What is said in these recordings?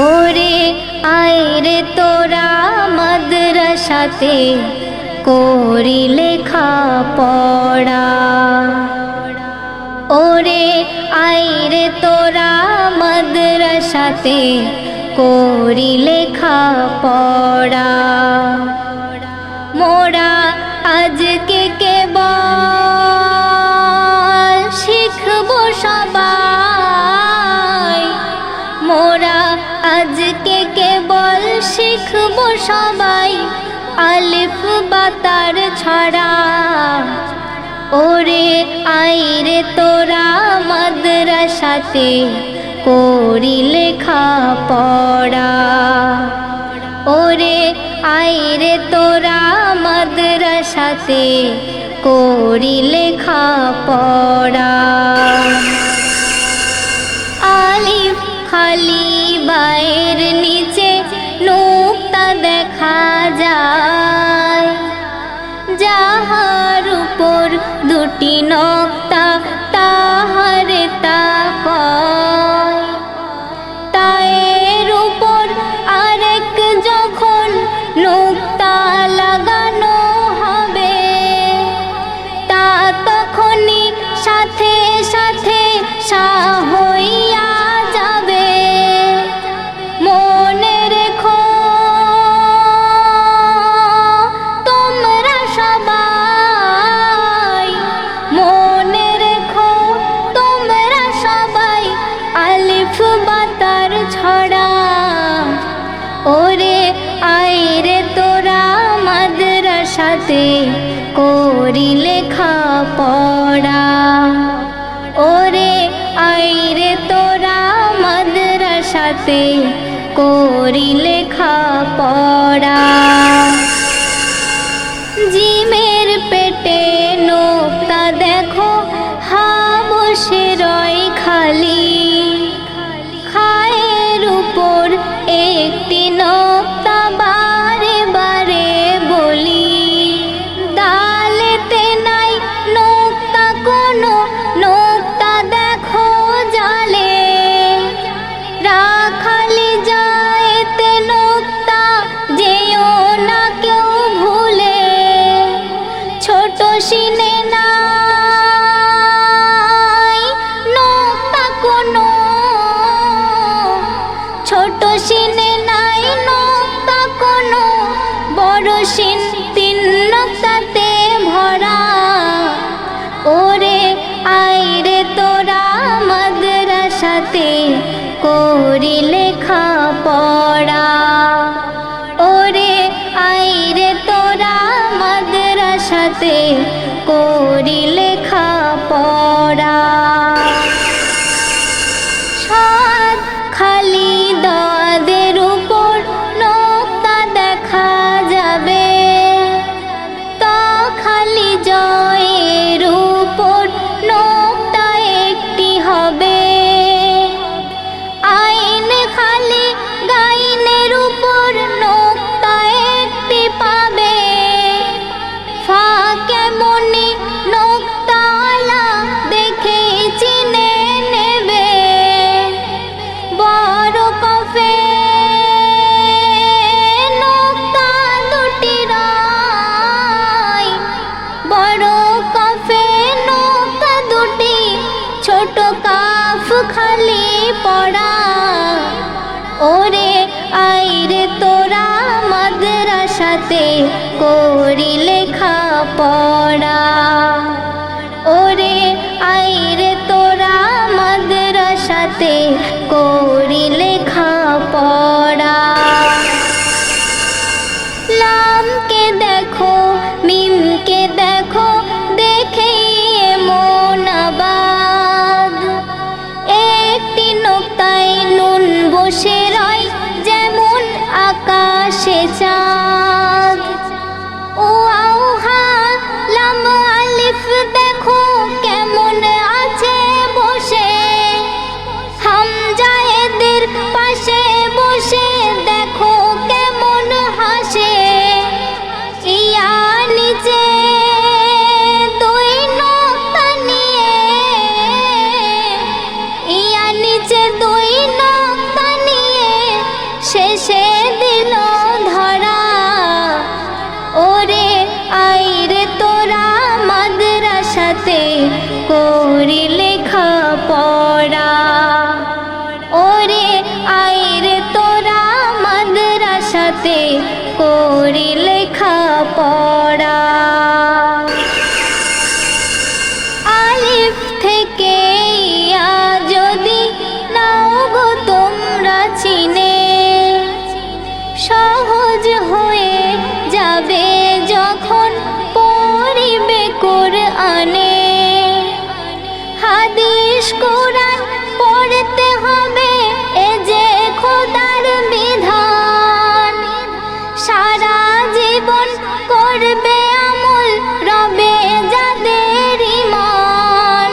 ওরে আয়রে তোরা মাদ্রাসাতে করি লেখা পড়া ওরে আইরে তোরা মাদ্রাসাতে করি লেখা পড়া মোরা আজকে কেবল সবাই আলিফ বাতার ছড়া। ওরে আইরে তোরা মাদ্রাসাতে করি লেখা পড়া ওরে আইরে তোরা মাদ্রাসাতে করি লেখা পড়া ফুটিনো করি লেখা পড়া ওরে আইরে তোরা মাদ্রাসাতে করি লেখা পড়া জিমের পেটে নোকতা দেখো, হা বসে রয় খালি। খায়ের উপর একটি নোকতা করি লেখা পড়া ওরে আইরে তোরা মাদ্রাসাতে করি লেখা পড়া ওরে আইরে তোরা মাদ্রাসাতে করি লেখা পড়া ওরে আইরে তোরা মাদ্রাসাতে করি লেখা পড়া লামকে দেখো, মিমকে দেখো, দেখে একটি নুন বসে আকাশে চাঁদ করি লেখা পড়া ওরে আইরে তোরা মাদ্রাসাতে করি লেখা পড়া আলিফ থেকে যদি নাও গো তোমরা চিনে, সহজ হয়ে যাবে যখন পড়িবে কোরআনে। করবে আমল রবে যাদের ইমান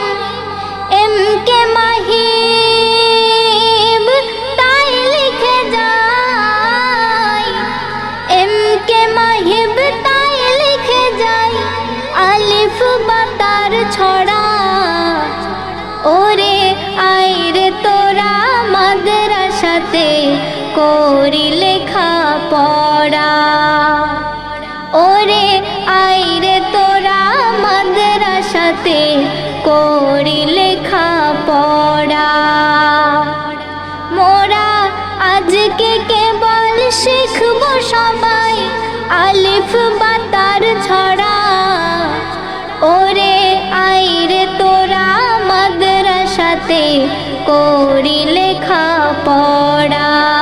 এম কে মাহিব তাই লিখে যায়। এম কে মাহিব তাই লিখে যায়। আলিফ বাতার ছড়া। ওরে আইরে তোরা মাদ্রাসাতে করি লেখা পড়া। মোরা আজকে কেবল শিখব সবাই আলিফ বাতার ছড়া। ওরে আইরে তোরা মাদ্রাসাতে করি লেখা পড়া